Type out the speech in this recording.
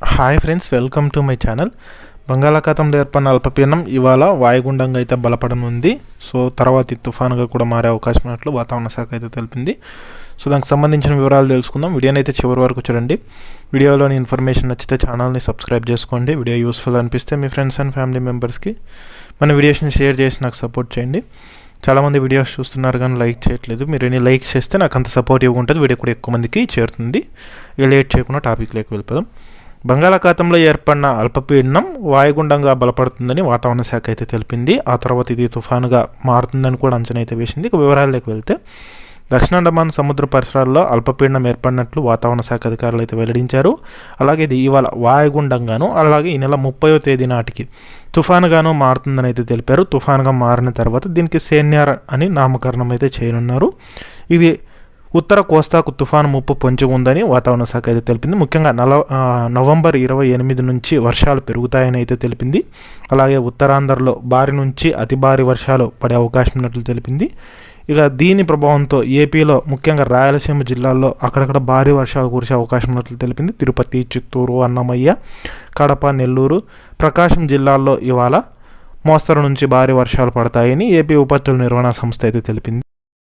Hi friends welcome to my channel బంగాళాఖాతంలో ఏర్పడిన అల్పపీడనం ఇవాళ వాయుగుండంగా అయితే బలపడనుంది సో తర్వాత ఇది తుఫానుగా కూడా మారే అవకాశం ఉన్నట్లు వాతావరణ శాఖ అయితే తెలిపింది. సో దానికి సంబంధించిన వివరాలు తెలుసుకుందాం. వీడియోని అయితే చివరి వరకు చూడండి. వీడియోలోని ఇన్ఫర్మేషన్ నచ్చితే ఛానల్ని సబ్స్క్రైబ్ చేసుకోండి. వీడియో యూస్ఫుల్ అనిపిస్తే మీ ఫ్రెండ్స్ అండ్ ఫ్యామిలీ మెంబర్స్కి మన వీడియోస్ని షేర్ చేసి నాకు సపోర్ట్ చేయండి. చాలామంది వీడియోస్ చూస్తున్నారు కానీ లైక్ చేయట్లేదు. మీరు ఎన్ని లైక్స్ చేస్తే నాకు అంత సపోర్టివ్గా ఉంటుంది వీడియో కూడా ఎక్కువ మందికి చేరుతుంది. ఇక లేట్ చేయకుండా టాపిక్లోకి వెళ్ళిపోదాం. బంగాళాఖాతంలో ఏర్పడిన అల్పపీడనం వాయుగుండంగా బలపడుతుందని వాతావరణ శాఖ అయితే తెలిపింది. ఆ తర్వాత ఇది తుఫానుగా మారుతుందని కూడా అంచనా అయితే వేసింది. ఇక వివరాల్లోకి వెళ్తే దక్షిణ అండమాన్ సముద్ర పరిసరాల్లో అల్పపీడనం ఏర్పడినట్లు వాతావరణ శాఖ అధికారులు అయితే వెల్లడించారు. అలాగే ఇది ఇవాళ వాయుగుండంగాను అలాగే ఈ నెల ముప్పయో తేదీ నాటికి తుఫానుగాను మారుతుందని అయితే తెలిపారు. తుఫానుగా మారిన తర్వాత దీనికి సేన్యార్ అని నామకరణం అయితే చేయనున్నారు. ఇది ఉత్తర కోస్తాకు తుఫాను ముప్పు పొంచి ఉందని వాతావరణ శాఖ అయితే తెలిపింది. ముఖ్యంగా నల నవంబర్ ఇరవై ఎనిమిది నుంచి వర్షాలు పెరుగుతాయని అయితే తెలిపింది. అలాగే ఉత్తరాంధ్రలో భారీ నుంచి అతి భారీ వర్షాలు పడే అవకాశం ఉన్నట్లు తెలిపింది. ఇక దీని ప్రభావంతో ఏపీలో ముఖ్యంగా రాయలసీమ జిల్లాల్లో అక్కడక్కడ భారీ వర్షాలు కురిసే అవకాశం ఉన్నట్లు తెలిపింది. తిరుపతి చిత్తూరు అన్నమయ్య కడప నెల్లూరు ప్రకాశం జిల్లాల్లో ఇవాళ మోస్తరు నుంచి భారీ వర్షాలు పడతాయని ఏపీ ఉపత్తుల నిర్వహణ సంస్థ అయితే తెలిపింది.